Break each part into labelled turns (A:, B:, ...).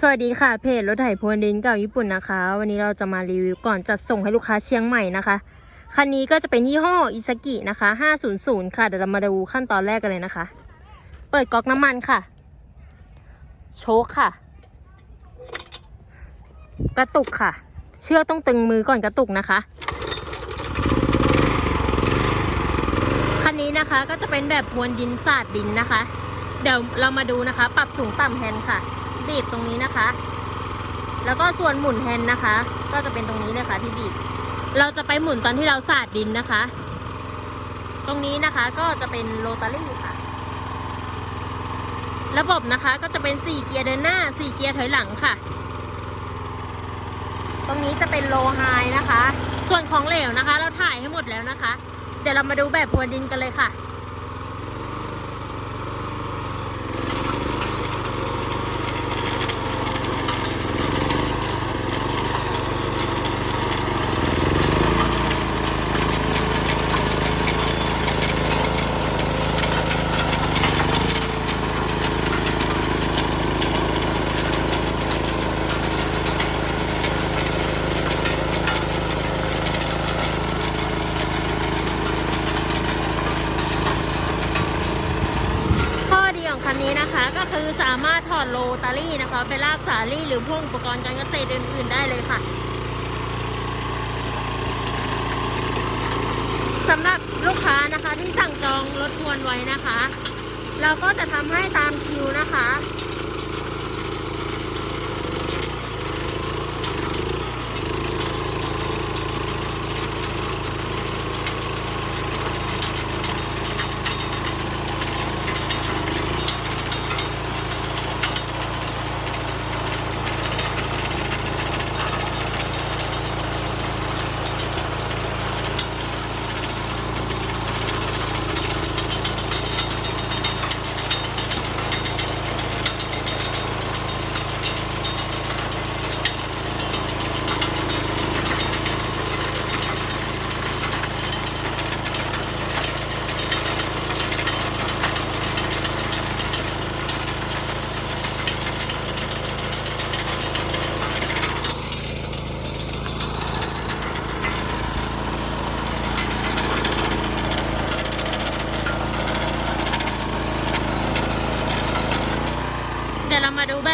A: สวัสดีค่ะเพจรถไถพรวนดินเก่าญี่ปุ่นนะคะ วันนี้เราจะมารีวิวก่อนจัดส่งให้ลูกค้าเชียงใหม่นะคะคันนี้ก็จะเป็นยี่ห้ออิซากินะคะ 500 ค่ะเดี๋ยวเรามาดูขั้นตอนแรกกันเลยนะคะ เปิดก๊อกน้ำมันค่ะ โชคค่ะ กระตุกค่ะ เชือกต้องตึงมือก่อนกระตุกนะคะคันนี้นะคะก็จะเป็นแบบพรวนดินสาดดินนะคะ เดี๋ยวเรามาดูนะคะ ปรับสูงต่ำแฮนด์ค่ะ บีบตรงนี้นะคะ แล้วก็ส่วนหมุนแฮนด์นะคะ ก็จะเป็นตรงนี้เลยค่ะที่บีบ เราจะไปหมุนตอนที่เราสาดดินนะคะ ตรงนี้นะคะก็จะเป็นโรตารี่ค่ะ ระบบนะคะก็จะเป็น4เกียร์เดินหน้า4เกียร์ถอยหลังค่ะ ตรงนี้จะเป็นโลไฮนะคะ ส่วนของเหลวนะคะ เราถ่ายให้หมดแล้วนะคะ เดี๋ยวเรามาดูแบบพรวนดินกันเลยค่ะ นี้นะคะ ก็คือสามารถถอดโรตารี่นะคะไปลากสาลี่หรือพวกอุปกรณ์การเกษตรอื่น ๆ ได้เลยค่ะสำหรับลูกค้านะคะที่สั่งจองรถทวนไว้นะคะ เราก็จะทำให้ตามคิวนะคะ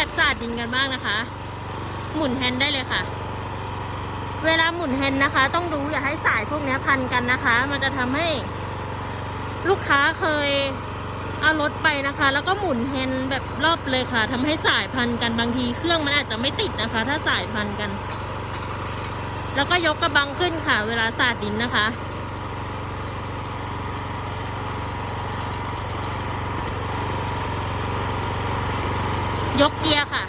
A: บบสาดดินกันบ้างนะคะ หมุนแฮนด์ได้เลยค่ะ เวลาหมุนแฮนด์นะคะ ต้องดูอย่าให้สายพวกนี้พันกันนะคะ มันจะทำให้ลูกค้าเคยเอารถไปนะคะ แล้วก็หมุนแฮนด์แบบรอบเลยค่ะทำให้สายพันกันบางทีเครื่องมันอาจจะไม่ติดนะคะ ถ้าสายพันกัน แล้วก็ยกกระบังขึ้นค่ะ เวลาสาดดินนะคะ ยกเกียร์ค่ะ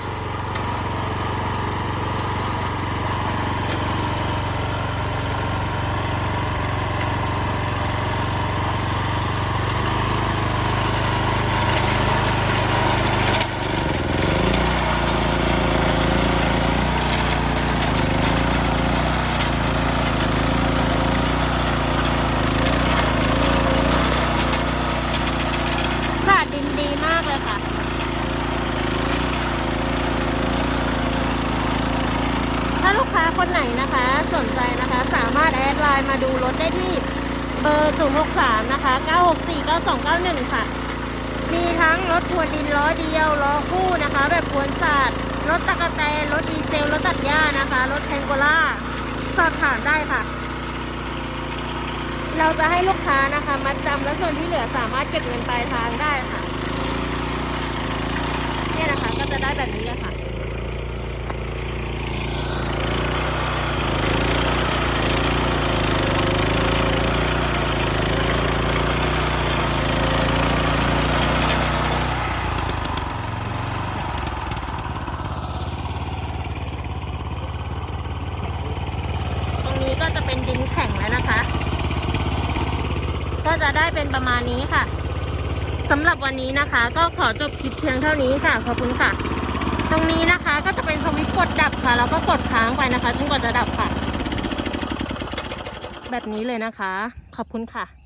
A: สาดดินดีมากเลยค่ะ ถ้าลูก ค้าคนไหนนะคะสนใจนะคะสามารถแอดไลน์มาดูรถได้ที่เบอร์063นะคะ964 9291 ค่ะ มีทั้งรถทัวร์ดินล้อเดียวล้อคู่นะคะ แบบพวนศาสตร์รถตะกะแตนรถดีเซลรถตัดหญ้านะคะ รถแทงโกล่าสอบถามได้ค่ะ เราจะให้ลูกค้านะคะมัดจำและส่วนที่เหลือสามารถเก็บเงินปลายทางได้ค่ะ เนี่ยนะคะก็จะได้แบบนี้เลยค่ะ ตรงนี้ก็จะเป็นดินแข็งแล้วนะคะ ก็จะได้เป็นประมาณนี้ค่ะสำหรับวันนี้นะคะ ก็ขอจบคลิปเพียงเท่านี้ค่ะ ขอบคุณค่ะ ตรงนี้นะคะก็จะเป็นสวิตช์กดดับค่ะ แล้วก็กดค้างไปนะคะจนกว่าจะดับค่ะ แบบนี้เลยนะคะ ขอบคุณค่ะ